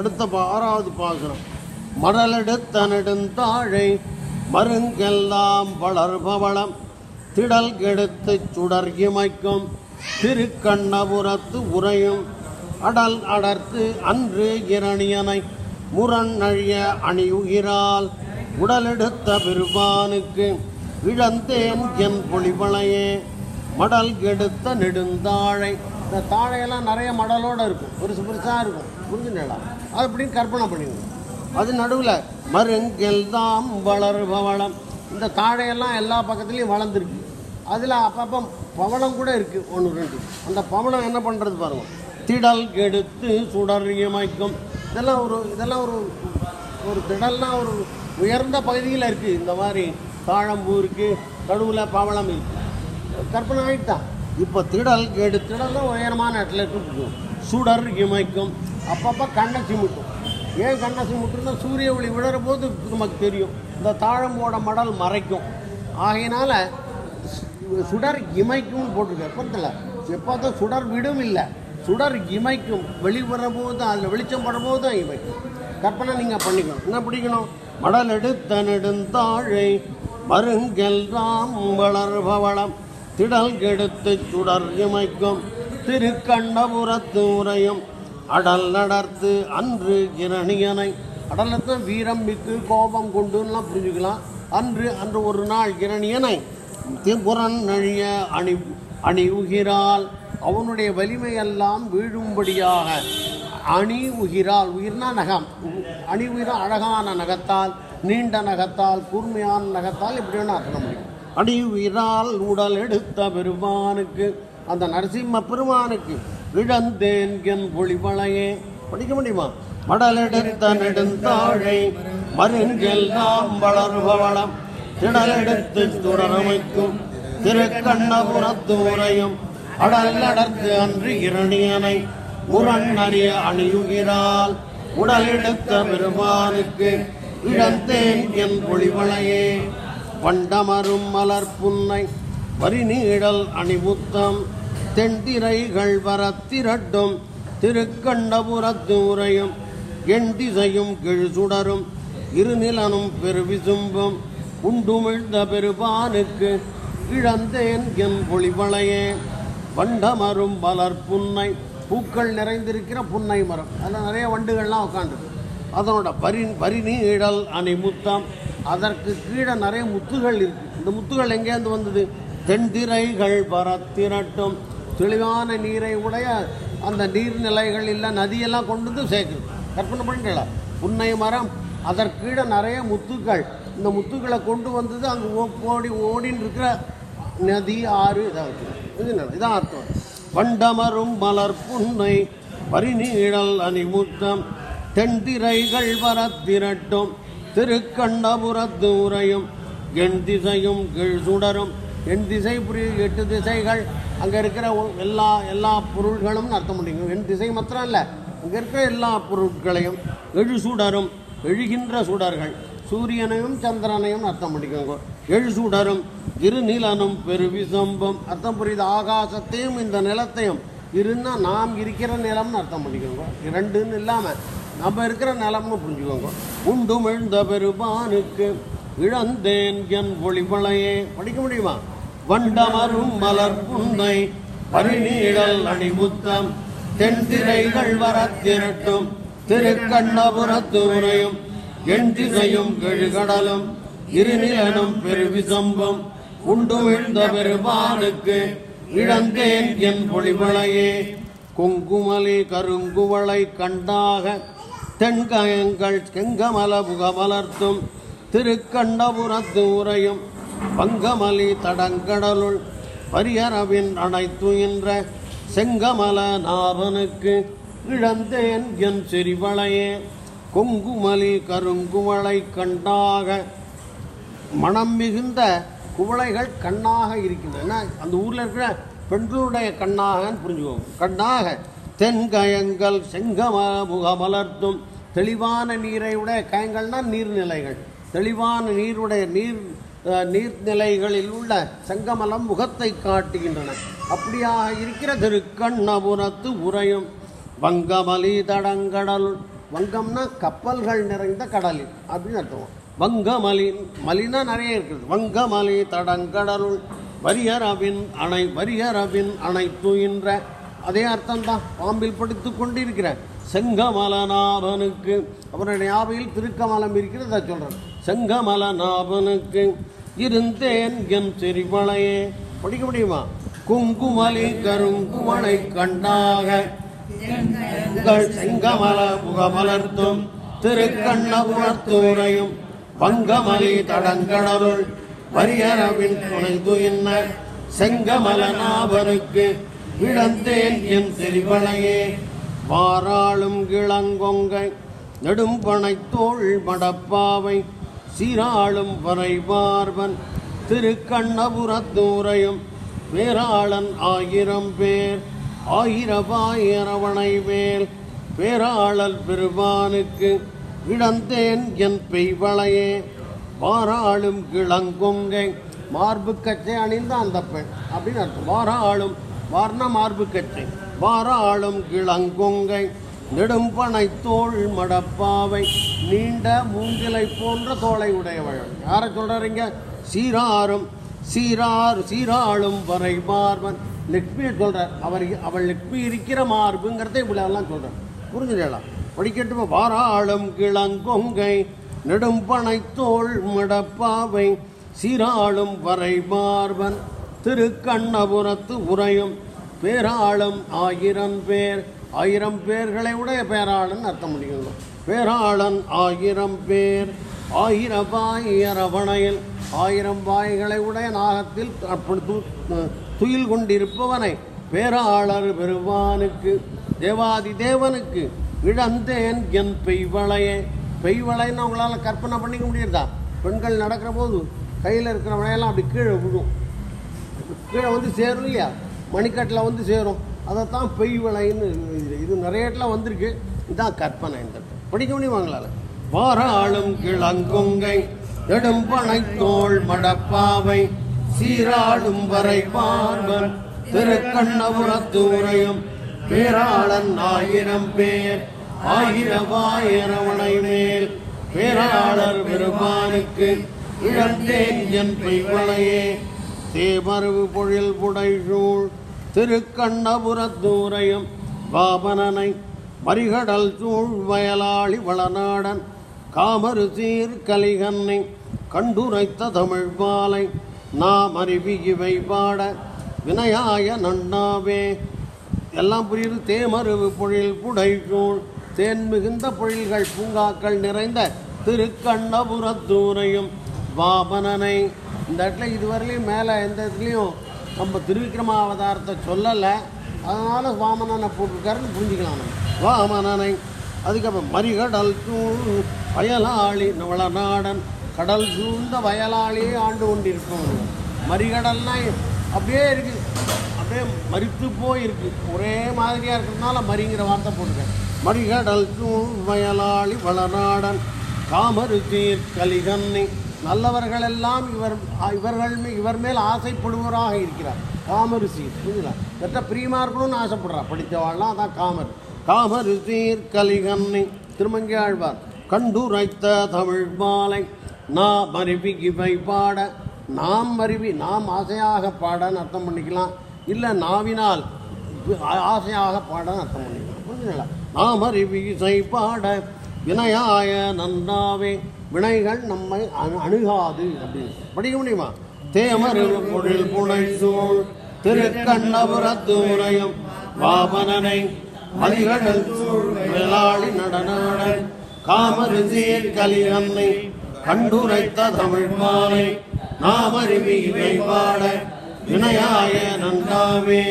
அடுத்த ஆறாவது பாசுரம் மடலெடுத்த நெடுந்தாழை மருங்கெல்லாம் வளர்பவளம். திடல் கெடுத்து சுடர் இமைக்கும். திருக்கண்ணபுரத்து உரையும் அடல் அடர்த்து அன்று இரணியனை முரண் அழிய அணியுகிறாள். உடலெடுத்த பெருமானுக்கு இழந்தேன் என் பொழிவளையே மடல் கெடுத்த நெடுந்தாழை. இந்த தாழையெல்லாம் நிறைய மடலோடு இருக்கும். பெருசு பெருசாக இருக்கும். புரிஞ்சுங்களா அது அப்படின்னு கற்பனை பண்ணிடுங்க அது நடுவில் மருங்கெல் தாம் வளர்பவளம். இந்த தாழையெல்லாம் எல்லா பக்கத்துலேயும் வளர்ந்துருக்கு. அதில் அப்பப்போ பவளம் கூட இருக்குது ஒன்று ரெண்டு. அந்த பவளம் என்ன பண்ணுறது பாருங்க. திடல் கெடுத்து சுடரியமைக்கும் இதெல்லாம் ஒரு இதெல்லாம் ஒரு ஒரு திடல்னால் ஒரு உயர்ந்த பகுதியில் இருக்குது இந்த மாதிரி தாழம்பூ இருக்குது நடுவில் பவளம் இருக்குது கற்பனை ஆகிட்டான் இப்போ திடல் கேடு திடல்னா உயரமான இடத்துல இருக்குது சுடர் இமைக்கும். அப்பப்போ கண்ணை சிமிட்டும். ஏன் கண்ணை சிமிட்டுன்னா சூரிய ஒளி விழற போது நமக்கு தெரியும். இந்த தாழம்போட மடல் மறைக்கும். ஆகையினால சு- சுடர் இமைக்கும்னு போட்டிருக்க. எப்பத்தில் எப்போ தான் சுடர் விடும் இல்லை. சுடர் இமைக்கும். வெளிவர போது அதில் வெளிச்சம் படும்போது தான் இமைக்கும். கற்பனை நீங்கள் பண்ணிக்கணும். என்ன பிடிக்கணும்? மடல் எடுத்த நெடுந்தாழை மருங்கெல்லாம் வளர்பவளம். திடல் கெடுத்து சுடர் இமைக்கும். திருக்கண்டபுரத்து உரையும் அடல் நடர்த்து அன்று இரணியனை. அடலத்தை வீரம் மிக்கு கோபம் கொண்டுலாம் புரிஞ்சுக்கலாம். அன்று அன்று ஒரு நாள் இரணியனை திபுரன் அழிய அணி அணிவுகிறாள் அவனுடைய வலிமையெல்லாம் வீழும்படியாக அணி உகிரால் உயிர்னா நகம். அணி உயிரா அழகான நகத்தால் நீண்ட நகத்தால் கூர்மையான நகத்தால் இப்படி வேணா அர்த்தம் முடியும். அணி உயிரால் உடல் எடுத்த பெருமானுக்கு அந்த நரசிம்ம பெருமானுக்கு. இழந்தேன் என் ஒளிவளையே படிக்க முடியுமா மடலெடுத்த நெடுந்தாழை மருங்கில் நாம் வளர்பவளம் திடலெடுத்து துடரமைக்கும் திருக்கண்ணபுரத்து உரையும் அடல் அடர்த்து அன்று இரணியனை முரண் அறிய அணியுகிறாள். உடலெடுத்த பெருமானுக்கு இழந்தேன் என் பொழிவளையே வண்டமரும் மலர் புன்னை வரி நீழல் அணிமுத்தம். தென்திரைகள் வரத்திரட்டும் திருக்கண்டபுரத்து உரையும் எண் திசையும் கெழுசுடரும் இருநிலனும் பெருவிசும்பும் உண்டுமிழ்ந்த பெருபானுக்கு இழந்தேன் என் பொழிவளையே வண்டமரும் மலர் புன்னை பூக்கள் நிறைந்திருக்கிற புன்னை மரம். அதில் நிறைய வண்டுகள்லாம் உட்காந்துருக்கு அதனோட பரி பரிநீழல் அணிமுத்தம். அதற்கு கீழே நிறைய முத்துகள் இருக்குது இந்த முத்துகள் எங்கேருந்து வந்தது? தென்திரைகள் பரத்திரட்டும் தெளிவான நீரை உடைய அந்த நீர்நிலைகள் இல்லை நதியெல்லாம் கொண்டு வந்து சேர்க்குது. கற்பனை பண்ணிட்டல புன்னை மரம் அதற்கீழே நிறைய முத்துக்கள். இந்த முத்துக்களை கொண்டு வந்தது அங்கே ஓடி ஓடின்னு இருக்கிற நதி ஆறு. இதாக இது என்ன? இதான் அர்த்தம். வண்டமரும் மலர் புன்னை பரிநீழல் அணிமுத்தம். தென்திரைகள் வரத்திரட்டும் திருக்கண்டபுரத்து உரையும் எண் திசையும் கீழ் சுடரும் என் திசை புரிய எட்டு திசைகள் அங்கே இருக்கிற எல்லா எல்லா பொருள்களும் அர்த்தம் பண்ணிக்கணும். என் திசை மாத்திரம் இல்லை அங்கே இருக்கிற எல்லா பொருட்களையும் எழு சுடரும் எழுகின்ற சுடர்கள் சூரியனையும் சந்திரனையும் அர்த்தம் பண்ணிக்கோங்க. எழு சுடரும் இரு நிலனும் பெருவிசம்பம் அர்த்தம் புரியுது? ஆகாசத்தையும் இந்த நிலத்தையும். இருன்னா நாம் இருக்கிற நிலம்னு அர்த்தம் பண்ணிக்கோங்க. இரண்டுன்னு இல்லாமல் நம்ம இருக்கிற நிலம்னு புரிஞ்சுக்கோங்க. உண்டும் எழுந்த பெருமானுக்கு இழந்தேன் என் ஒளிமலையே படிக்க முடியுமா? வண்டமரும் மலர் புன்னை பரிநீழல் அணிமுத்தம் தென் தென்திரைகள் வரத்திரட்டும் திருக்கண்ணபுரத்து உரையும் எண் திசையும் கெழுகடலும் இருநிலனும் பெருவிசம்பம் உண்டு விழுந்த பெருமானுக்கு இழந்தேன் என் பொழிமலையே குங்குமலி கருங்குவளை கண்டாக தென்கயங்கள் செங்கமல புகமலர்த்தும் திருக்கண்டபுரத்து உரையும் பங்கமலி தடங்கடலுள் பரியரவின் அனைத்துயின்ற செங்கமல நாபனுக்கு இழந்தேன் என் செறிவளையே. கொங்குமலி கருங்குவளை கண்டாக மனம் மிகுந்த குவளைகள் கண்ணாக இருக்கின்றன. அந்த ஊரில் இருக்கிற பெண்களுடைய கண்ணாகன்னு புரிஞ்சுக்கோங்க. கண்ணாக தென்கயங்கள் செங்கமல முகமலர்த்தும் தெளிவான நீரை உடைய கயங்கள்னா நீர்நிலைகள். தெளிவான நீருடைய நீர் நீர்நிலைகளில் உள்ள செங்கமலம் முகத்தை காட்டுகின்றன. அப்படியாக இருக்கிற திருக்கண்ணபுரத்து உரையும் வங்கமலி தடங்கடல் வங்கம்னா கப்பல்கள் நிறைந்த கடலில். அப்படின்னு அர்த்தம். வங்கமலி மலினா நிறைய இருக்குது. வங்கமலி தடங்கடலுள் வரியரவின் அணை வரியரவின் அணை தூயின்ற. அதே அர்த்தம்தான். பாம்பில் படித்து கொண்டிருக்கிற செங்கமலநாபனுக்கு அவருடைய ஆவையில் திருக்கமலம் இருக்கிறத செங்கமல நாபனுக்கு இருந்தேன் என் செறிவளையே. படிக்க முடியுமா? குங்குமலி கருங்குமலை கண்டாக உங்கள் செங்கமல புகமலர்த்தும் திருக்கண்ணபுரத்தூரையும் பங்கமலி தடங்கடருள் வரியரவின் துணைந்து என்ன செங்கமல செங்கமலநாபனுக்கு விழந்தேன் என் செறிவளையே. வாராளும் கிளங்கொங்கை நெடும்பனை தோள் மடப்பாவை சீராளும் வரை பார்வன் திருக்கண்ணபுரத்தூரையும் பேராளன் ஆயிரம் பேர் ஆயிரவாயிரவணை மேல் பேராளல் பெருமானுக்கு இழந்தேன் என் பெய்வளையே. வாராளும் கிளங்கொங்கை மார்பு கச்சை அணிந்த அந்த பெண். அப்படின்னு அர்த்தம். வாராளும் வர்ண மார்பு கச்சை. வாராளும் கிளங்கொங்கை நெடும்பனைத்தோள் மடப்பாவை நீண்ட மூங்கிலை போன்ற தோலை உடையவள். யாரை சொல்றீங்க சீராரும் சீராறு சீராளும் வரை மார்பன். லக்ஷ்மியை சொல்றார் அவர் அவள் லக்ஷ்மி இருக்கிற மார்புங்கிறத இப்படி எல்லாம் சொல்றார். புரிஞ்சுடலாம் படிக்கட்டுமா வாராளும் கிளங்கொங்கை நெடும்பனைத்தோள் மடப்பாவை சீராளும் வரை மார்பன். திருக்கண்ணபுரத்து உரையும் பேராளும் ஆயிரம் பேர். ஆயிரம் பேர்களை உடைய பேராளன் அர்த்தம் முடியும் பேராளன் ஆயிரம் பேர். ஆயிரவாயிரவணையில் ஆயிரம் பாய்களை உடைய நாகத்தில் அப்படி துயில் கொண்டிருப்பவனை பேராளர் பெருவானுக்கு தேவாதி தேவனுக்கு இழந்தேன் என் பெய்வளையே. பெய்வளைன்னு உங்களால் கற்பனை பண்ணிக்க முடியுதா? பெண்கள் நடக்கிற போது கையில் இருக்கிற வளையெல்லாம் அப்படி கீழே விழும். கீழே வந்து சேரும் இல்லையா? மணிக்கட்டில் வந்து சேரும். அதைத்தான் பெய் விளைன்னு இது நிறைய இடத்துல வந்திருக்கு. இதான் கற்பனை இந்த படிக்க முடியுமாங்களால வாராளும் கிளங்கொங்கை நெடும்பனை தோல் மடப்பாவை சீராடும் வரை பார்வன் திருக்கண்ணபுரத்தூரையும் பேராளன் ஆயிரம் பேர் ஆயிரவாயிரவணை மேல். பேராளர் பெருமானுக்கு இழந்தேன் என் பெய்வளையே. தேமருவு பொழில் புடைசூழ் திருக்கண்ணபுரத்தூரையும் பாபனனை மறிகடல் சூழ் வயலாளி வளநாடன் காமரு சீர்கலிகன்னை கண்டுரைத்த தமிழ் மாலை நாம் அறிவி இவை பாட வினயாய நன்னாவே. எல்லாம் புரியுது? தேமருவு பொழில் புடைசூழ் தேன் மிகுந்த பொழில்கள் பூங்காக்கள் நிறைந்த திருக்கண்ணபுரத்தூரையும் வாமனனை. இந்த இடத்துல இதுவரையிலையும் மேலே எந்த இதுலேயும் நம்ம திருவிக்ரமாவதாரத்தை சொல்லலை. அதனால் வாமனனை போட்டிருக்காருன்னு புரிஞ்சுக்கலாம் நம்ம. வாமனனை அதுக்கப்புறம் மறிகடல் தூள் வயலாளி வளநாடன் கடல் சூழ்ந்த வயலாளியே ஆண்டு கொண்டிருக்கும். மறிகடல்னா அப்படியே இருக்குது அப்படியே மறித்து போயிருக்கு. ஒரே மாதிரியாக இருக்கிறதுனால மறிங்கிற வார்த்தை போட்டுருக்கேன் மறிகடல் தூள் வயலாளி வளநாடன் காமரு தீர் கலிகன்னை நல்லவர்கள் எல்லாம் இவர் இவர்கள் இவர் மேல் ஆசைப்படுவராக இருக்கிறார். காமரு சீர் புரியுங்களா எட்ட பிரியமா இருக்கணும்னு ஆசைப்படுறா படித்தவாள்லாம் அதான் காமர். காமரு சீர் திருமங்கி ஆழ்வார் கண்டுரைத்த தமிழ் மாலை நாம் அருவி இவை பாட நாம் அருவி நாம் ஆசையாக பாடன்னு அர்த்தம் பண்ணிக்கலாம். இல்லை நாவினால் ஆசையாக பாடன்னு அர்த்தம் பண்ணிக்கலாம். புரிஞ்சுங்களா நாம் அருவி இசை பாட வினையாய நன்னாவே வினைகள் நம்மை அணு- அணுகாது அப்படின்னு படிக்க முடியுமா? தேமரு பொழில் புனை சூழ் திருக்கண்ணபுரத்தூரையும் வாபனனை மதிகடல் சூழ் விளாளி நடனாடன் காமரு கலியன்னை கண்டுரைத்த தமிழ் மாலை நாமருவி இவை பாட வினயாய நன்றாவே.